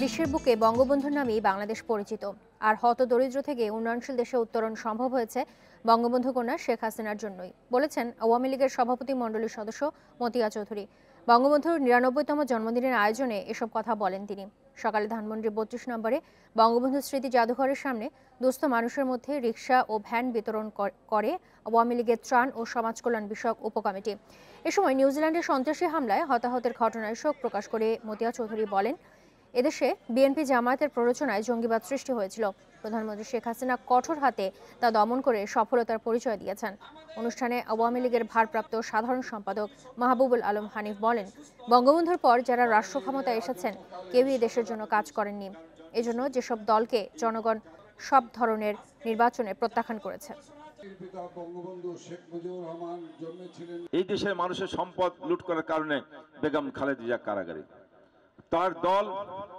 বিশ্বের বুকে বঙ্গবন্ধুর নামেই বাংলাদেশ পরিচিত। আর হত দরিদ্র থেকে উন্নয়নশীল দেশে উত্তরণ সম্ভব হয়েছে বঙ্গবন্ধু কন্যা শেখ হাসিনার জন্যই, বলেছেন আওয়ামী লীগের সভাপতি মণ্ডলীর সদস্য মতিয়া চৌধুরী। বঙ্গবন্ধুর নিরানব্বইতম জন্মদিনের আয়োজনে এসব কথা বলেন তিনি। সকালে ধানমন্ডি বত্রিশ নম্বরে বঙ্গবন্ধু স্মৃতি জাদুঘরের সামনে দুস্থ মানুষের মধ্যে রিক্সা ও ভ্যান বিতরণ করে আওয়ামী লীগের ত্রাণ ও সমাজ কল্যাণ বিষয়ক উপকমিটি। এ সময় নিউজিল্যান্ডের সন্ত্রাসী হামলায় হতাহতের ঘটনায় শোক প্রকাশ করে মতিয়া চৌধুরী বলেন এদেশে বিএনপি জামায়াতের প্ররোচনায় জঙ্গিবাদ সৃষ্টি হয়েছিল। প্রধানমন্ত্রী শেখ হাসিনা কঠোর হাতে তা দমন করে সফলতার পরিচয় দিয়েছেন। অনুষ্ঠানে আওয়ামী লীগের ভারপ্রাপ্ত সাধারণ সম্পাদক মাহবুবুল আলম হানিফ বলেন, বঙ্গবন্ধুর পর যারা রাষ্ট্র ক্ষমতায় এসেছেন, কেউই দেশের জন্য কাজ করেননি। এজন্য যেসব দলকে জনগণ সব ধরনের নির্বাচনে প্রত্যাখ্যান করেছে। এই দেশের মানুষের সম্পদ লুট করার কারণে বেগম খালেদা জিয়া কারাগারে। তার দল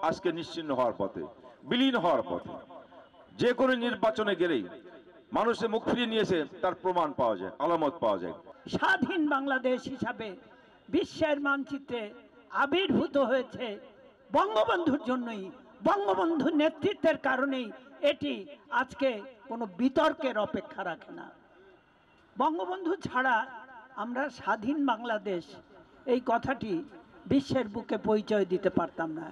আজকে নিশ্চিন্ন হওয়ার পথে, বিলীন হওয়ার পথে। যে কোনো নির্বাচনে গেলেই মানুষের মুখ ফিরিয়ে নিয়েছে, তার প্রমাণ পাওয়া যায়, আলামত পাওয়া যায়। স্বাধীন বাংলাদেশ হিসাবে বিশ্বের মানচিত্রে আবির্ভূত হয়েছে বঙ্গবন্ধুর জন্যই, বঙ্গবন্ধুর নেতৃত্বের কারণেই এটি আজকে কোনো বিতর্কের অপেক্ষা রাখে না। বঙ্গবন্ধু ছাড়া আমরা স্বাধীন বাংলাদেশ, এই কথাটি বিশ্বের বুকে পরিচয় দিতে পারতাম না।